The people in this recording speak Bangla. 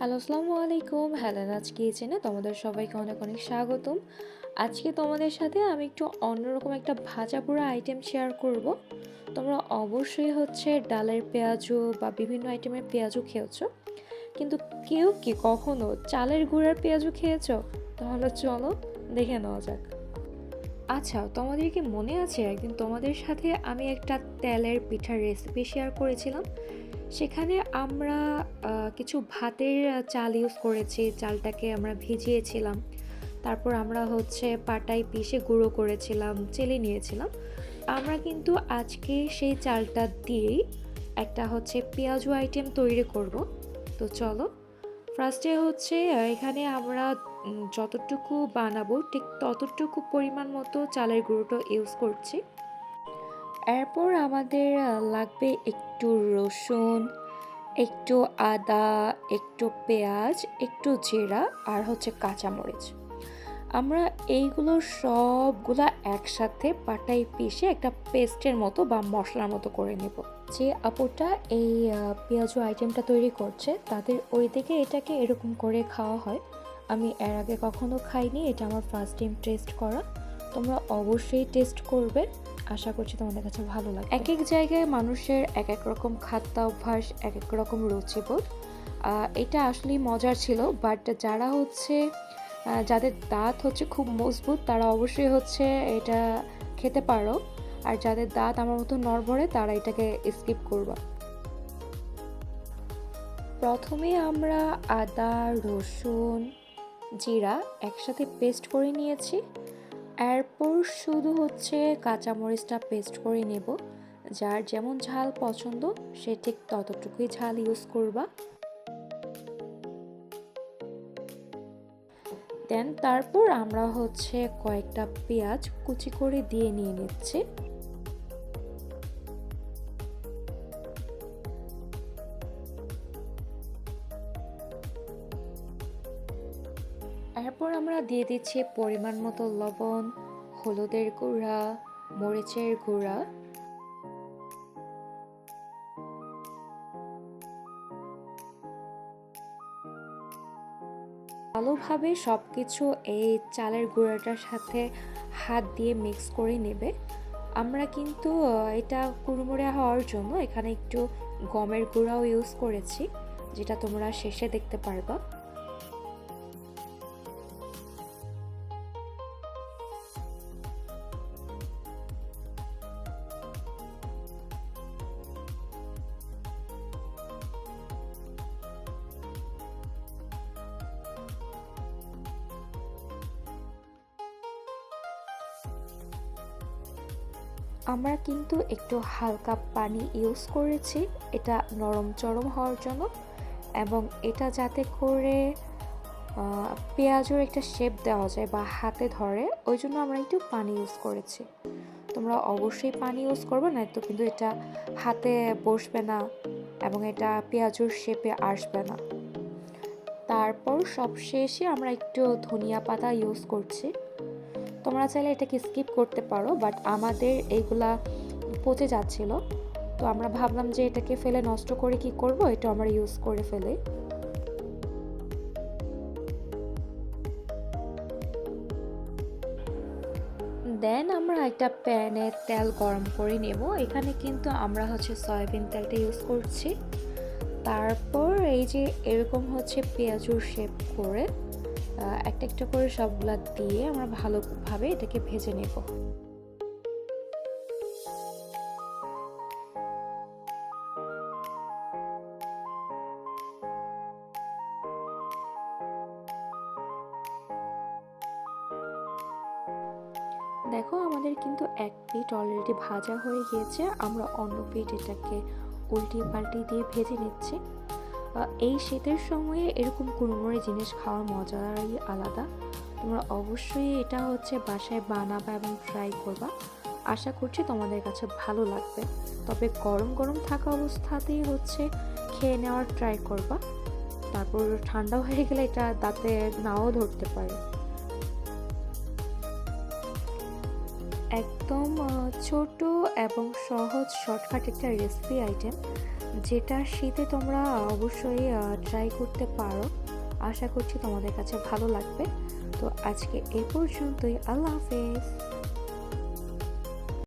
হ্যালো, আসসালামু আলাইকুম। হ্যালো নাচ কিচেনে তোমাদের সবাইকে অনেক অনেক স্বাগতম। আজকে তোমাদের সাথে আমি একটু অন্যরকম একটা ভাজা পোড়া আইটেম শেয়ার করব। তোমরা অবশ্যই হচ্ছে ডালের পেঁয়াজু বা বিভিন্ন আইটেমের পেঁয়াজু খেয়েছো। কিন্তু কেউ কি কখনো চালের গুঁড়ার পেঁয়াজু খেয়েছো? তাহলে চলো দেখে নেওয়া যাক। আচ্ছা তোমাদের কি মনে আছে? একদিন তোমাদের সাথে আমি একটা তেলের পিঠার রেসিপি শেয়ার করেছিলাম। সেখানে আমরা কিছু ভাতের চাল ইউজ করেছি, চালটাকে আমরা ভিজিয়েছিলাম। তারপর আমরা হচ্ছে পাটায় পিষে গুঁড়ো করেছিলাম, চেলে নিয়েছিলাম। আমরা কিন্তু আজকে সেই চালটা দিয়েই একটা হচ্ছে পেঁয়াজু আইটেম তৈরি করব। তো চলো ফার্স্টে হচ্ছে এখানে আমরা যতটুকু বানাবো, ঠিক ততটুকু পরিমাণ মতো চালের গুঁড়োটা ইউজ করছি। এরপর আমাদের লাগবে একটু রসুন, একটু আদা, একটু পেঁয়াজ, একটু জিরা আর হচ্ছে কাঁচামরিচ। আমরা এইগুলো সবগুলা একসাথে পাটায় পিষে একটা পেস্টের মতো বা মশলার মতো করে নেব। যে আপুটা এই পেঁয়াজু আইটেমটা তৈরি করছে, তাদের ওই দিকে এটাকে এরকম করে খাওয়া হয়। আমি এর আগে কখনো খাইনি, এটা আমার ফার্স্ট টাইম টেস্ট করা। তোমরা অবশ্যই টেস্ট করবে। আশা করছি তোমাদের কাছে ভালো লাগবে। এক এক জায়গায় মানুষের এক এক রকম খাদ্যাভ্যাস, এক এক রকম রুচিবোধ। এটা আসলেই মজার ছিল বাট যারা হচ্ছে যাদের দাঁত হচ্ছে খুব মজবুত, তারা অবশ্যই হচ্ছে এটা খেতে পারো। আর যাদের দাঁত আমার মতো নড়বড়ে, তারা এটাকে স্কিপ করবা। প্রথমে আমরা আদা, রসুন, জিরা একসাথে পেস্ট করে নিয়েছি। এরপর শুধু হচ্ছে কাঁচামরিচটা পেস্ট করে নেব। যার যেমন ঝাল পছন্দ, সে ঠিক ততটুকুই ঝাল ইউজ করবা। দেন তারপর আমরা হচ্ছে কয়েকটা পেঁয়াজ কুচি করে দিয়ে নিয়ে নিচ্ছি। এরপর আমরা দিয়ে দিচ্ছি পরিমাণ মতো লবণ, হলুদের গুঁড়া, মরিচের গুঁড়া। ভালোভাবে সব কিছু এই চালের গুঁড়াটার সাথে হাত দিয়ে মিক্স করে নেবে। আমরা কিন্তু এটা কুড়মুড়ে হওয়ার জন্য এখানে একটু গমের গুঁড়াও ইউজ করেছি, যেটা তোমরা শেষে দেখতে পারবা। আমরা কিন্তু একটু হালকা পানি ইউজ করেছি। এটা নরম চরম হওয়ার জন্য এবং এটা যাতে করে পেঁয়াজের একটা শেপ দেওয়া যায় বা হাতে ধরে, ওই জন্য আমরা একটু পানি ইউজ করেছি। তোমরা অবশ্যই পানি ইউজ করবে না তো কিন্তু এটা হাতে বসবে না এবং এটা পেঁয়াজুর শেপে আসবে না। তারপর সবশেষে আমরা একটু ধনিয়া পাতা ইউজ করছি। তোমরা চাইলে এটাকে স্কিপ করতে পারো বাট আমাদের এইগুলা পচে যাচ্ছিল। তো আমরা ভাবলাম যে এটাকে ফেলে নষ্ট করে কি করব? এটা আমরা ইউজ করে ফেলে। দেন আমরা একটা প্যানে তেল গরম করে নেব। এখানে কিন্তু আমরা হচ্ছে সয়াবিন তেলটা ইউজ করছি। তারপর এই যে এরকম হচ্ছে পেঁয়াজুর শেপ করে। একটা একটা করে সবগুলা দিয়ে আমরা ভালোভাবে এটাকে ভেজে নেব। দেখো, আমাদের কিন্তু এক পিঠ অলরেডি ভাজা হয়ে গিয়েছে। আমরা অন্য পিঠ এটাকে উল্টিয়ে পাল্টিয়ে দিয়ে ভেজে নিচ্ছি। এই শীতের সময়ে এরকম কুড়মুড়ে জিনিস খাওয়ার মজাই আলাদা। তোমরা অবশ্যই এটা হচ্ছে বাসায় বানাবা এবং ট্রাই করবা। আশা করছি তোমাদের কাছে ভালো লাগবে। তবে গরম গরম থাকা অবস্থাতেই হচ্ছে খেয়ে নেওয়ার ট্রাই করবা। তারপর ঠান্ডা হয়ে গেলে এটা দাঁতে নাও ধরতে পারে। একদম ছোট এবং সহজ শর্টকাট একটা রেসিপি আইটেম যেটা শীতে তোমরা অবশ্যই ট্রাই করতে পারো। আশা করছি তোমাদের কাছে ভালো লাগবে। তো আজকে এ পর্যন্তই। আল্লাহ হাফেজ।